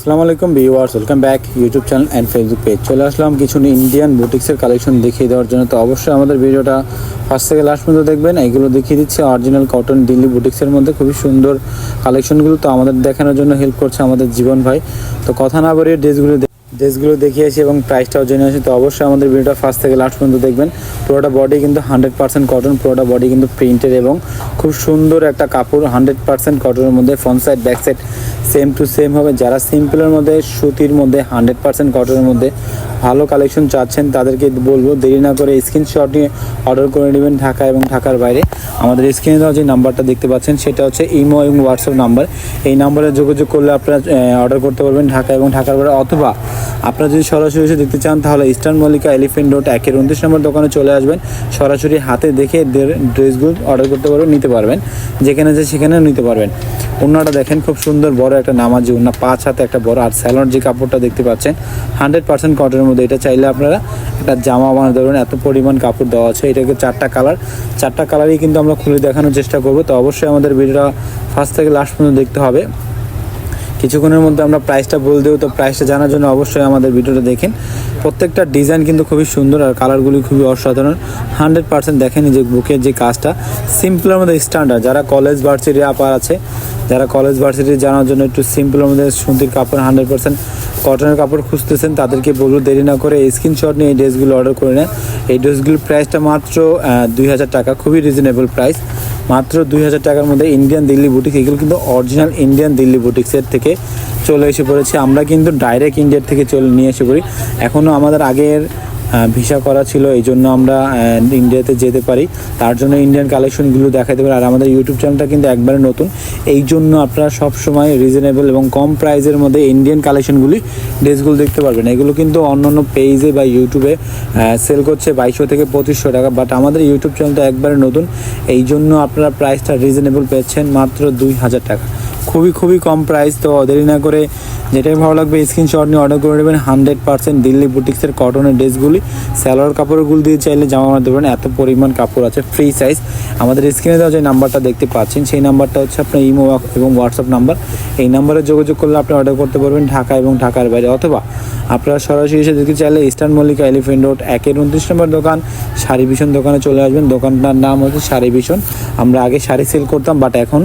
আসসালামু আলাইকুম viewers, welcome back YouTube channel and Facebook page চলে আসলাম কিছু ইন্ডিয়ান বুটিক্সের কালেকশন দেখিয়ে দেওয়ার জন্য। তো অবশ্যই আমাদের ভিডিওটা ফার্স্ট থেকে লাস্ট পর্যন্ত দেখবেন। এইগুলো দেখিয়ে দিচ্ছে অরিজিনাল কটন দিল্লি বুটিক্সের মধ্যে। খুবই সুন্দর কালেকশনগুলো তো আমাদের দেখানোর জন্য হেল্প করছে আমাদের জীবন ভাই। তো কথা না বাড়িয়ে ড্রেসগুলো ড্রেসগুলো দেখিয়ে দেখিয়েছি এবং প্রাইসটাও জেনে আসি, তো অবশ্যই আমাদের ভিডিওটা ফার্স্ট থেকে লাস্ট পর্যন্ত দেখবেন। পুরোটা বডি কিন্তু হান্ড্রেড পার্সেন্ট কটন পুরোটা বডি কিন্তু প্রিন্টেড এবং খুব সুন্দর একটা কাপড় হান্ড্রেড পার্সেন্ট কটনের মধ্যে front side back side same to same হবে। যারা সিম্পলের মধ্যে, সুতির মধ্যে হান্ড্রেড পার্সেন্ট কটনের মধ্যে ভালো কালেকশন চাচ্ছেন, তাদেরকে বলব দেরি না করে স্ক্রিনশট নিয়ে অর্ডার করে নেবেন ঢাকা এবং ঢাকার বাইরে। আমাদের স্ক্রিনে দেওয়া যে নাম্বারটা দেখতে পাচ্ছেন, সেটা হচ্ছে ইমো এবং হোয়াটসঅ্যাপ নাম্বার এই নাম্বারে যোগাযোগ করলে আপনারা অর্ডার করতে পারবেন ঢাকা এবং ঢাকার বাইরে। অথবা আপনারা যদি সরাসরি এসে দেখতে চান, তাহলে ইস্টার্ন মল্লিকা এলিফেন্ট রোড একের উনত্রিশ নম্বর দোকানে চলে আসবেন। সরাসরি হাতে দেখে ড্রেসগুলো অর্ডার করতে পারবেন, নিতে পারবেন। যেখানে যে সেখানেও নিতে পারবেন। ওনাটা দেখেন খুব সুন্দর বড় একটা নামাজি ওনা পাঁচ হাতে একটা বড় আর স্যালোর যে কাপড়টা দেখতে পাচ্ছেন হান্ড্রেড পার্সেন্ট কটনের মধ্যে। এটা চাইলে আপনারা একটা জামা বানাতে পারবেন। এত পরিমাণ কাপড় দেওয়া আছে। এটাকে চারটা কালার। চারটা কালারই কিন্তু আমরা খুলে দেখানোর চেষ্টা করব। তো অবশ্যই আমাদের ভিডিওটা ফার্স্ট থেকে লাস্ট পর্যন্ত দেখতে হবে। কিছুক্ষণের মধ্যে আমরা প্রাইসটা বলে দেবো। তো প্রাইসটা জানার জন্য অবশ্যই আমাদের ভিডিওটা দেখেন। প্রত্যেকটা ডিজাইন কিন্তু খুবই সুন্দর আর কালারগুলি খুবই অসাধারণ। হান্ড্রেড পার্সেন্ট দেখেন যে বুকের যে কাজটা। সিম্পলের মধ্যে স্ট্যান্ডার্ড। যারা কলেজ ভার্সিটি আপার আছে, যারা কলেজ ভার্সিটি জানার জন্য একটু সিম্পলের মধ্যে সুতির কাপড় হান্ড্রেড পার্সেন্ট কটনের কাপড় খুঁজতেছেন, তাদেরকে বলব দেরি না করে স্ক্রিনশট নিয়ে এই ড্রেসগুলো অর্ডার করে নেন। এই ড্রেসগুলোর প্রাইসটা মাত্র দুই হাজার টাকা, খুবই রিজনেবল প্রাইস মাত্র দুই হাজার টাকার মধ্যে ইন্ডিয়ান দিল্লি বুটিক এগুলো কিন্তু অরিজিনাল ইন্ডিয়ান দিল্লি বুটিক্সের থেকে চলে এসে পড়েছে। আমরা কিন্তু ডাইরেক্ট ইন্ডিয়ার থেকে চলে নিয়ে এসে পড়ি। এখনও আমাদের আগের ভিসা করা ছিল, এই জন্য আমরা ইন্ডিয়াতে যেতে পারি। তার জন্য ইন্ডিয়ান কালেকশনগুলো দেখাতে পারি। আর আমাদের ইউটিউব চ্যানেলটা কিন্তু একবারে নতুন। এই জন্য আপনারা সবসময় রিজনেবল এবং কম প্রাইসের মধ্যে ইন্ডিয়ান কালেকশনগুলি ড্রেসগুলো দেখতে পারবেন। এগুলো কিন্তু অন্যান্য পেজে বা ইউটিউবে সেল করছে বাইশশো থেকে পঁচিশশো টাকা। বাট আমাদের ইউটিউব চ্যানেলটা একবারে নতুন। এই জন্য আপনারা প্রাইসটা রিজনেবল পেয়েছেন মাত্র দুই হাজার টাকা। খুবই খুবই কম প্রাইস তো দেরি না করে যেটাই ভালো লাগবে স্ক্রিনশট নিয়ে অর্ডার করে নেবেন। হান্ড্রেড পার্সেন্ট দিল্লি বুটিক্সের কটনের ড্রেসগুলি স্যালোয়ার কাপড়গুলো দিয়ে চাইলে জামা বানাতে পারেন এত পরিমাণ কাপড় আছে ফ্রি সাইজ আমাদের স্ক্রিনে দেওয়া যে নাম্বারটা দেখতে পাচ্ছেন, সেই নাম্বারটা হচ্ছে আপনার ইমো এবং হোয়াটসঅ্যাপ নাম্বার এই নাম্বারে যোগাযোগ করলে আপনি অর্ডার করতে পারবেন ঢাকা এবং ঢাকার বাইরে। অথবা আপনারা সরাসরি এসে দেখতে চাইলে ইস্টার্ন মল্লিকা এলিফেন্ট রোড একের উনত্রিশ নম্বর দোকান, শাড়ি ভীষণ দোকানে চলে আসবেন। দোকানটার নাম হচ্ছে শাড়ি ভীষণ। আমরা আগে শাড়ি সেল করতাম বাট এখন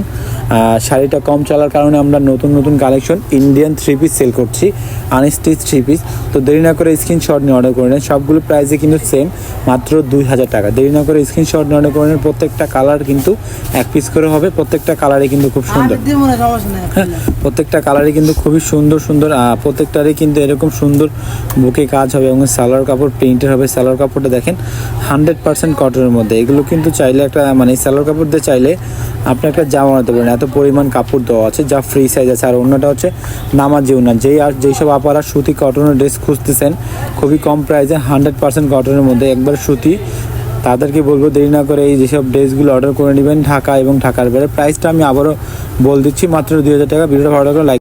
শাড়িটা কম চলার কারণে আমরা নতুন নতুন collection Indian three piece sale করছি আনস্টিচ থ্রি পিস তো দেরি না করে স্ক্রিনশট নিয়ে অর্ডার করে নেন। সবগুলো প্রাইসে কিন্তু সেম মাত্র দুই হাজার টাকা। দেরি না করে স্ক্রিনশট নিয়ে অর্ডার করে নেন। প্রত্যেকটা কালার কিন্তু এক পিস করে হবে। প্রত্যেকটা কালারই কিন্তু খুব সুন্দর। হ্যাঁ প্রত্যেকটা কালারই কিন্তু খুবই সুন্দর সুন্দর প্রত্যেকটারই কিন্তু এরকম সুন্দর বুকে কাজ হবে এবং সালোয়ার কাপড় প্রিন্টের হবে। সালোয়ার কাপড়টা দেখেন হান্ড্রেড পার্সেন্ট কটনের মধ্যে। এগুলো কিন্তু চাইলে একটা মানে সালোয়ার কাপড় দিয়ে চাইলে আপনি একটা জামা বানাতে পারেন। এত পরিমাণ কাপড় দেওয়া আছে, যা ফ্রি সাইজ আছে। আর অন্যটা হচ্ছে নামাজি না যেই আর যেই সব আপারা সুতি কটনের ড্রেস খুঁজতেছেন, খুবই কম প্রাইসে হান্ড্রেড পার্সেন্ট কটনের মধ্যে একবার সুতি। তাদেরকে বলব দেরি না করে এই যেসব ড্রেসগুলো অর্ডার করে নেবেন ঢাকা এবং ঢাকার বাইরে। প্রাইসটা আমি আবারও বল দিচ্ছি, মাত্র দুই হাজার টাকা। ভিডিওটা ভালো লাগলে লাইক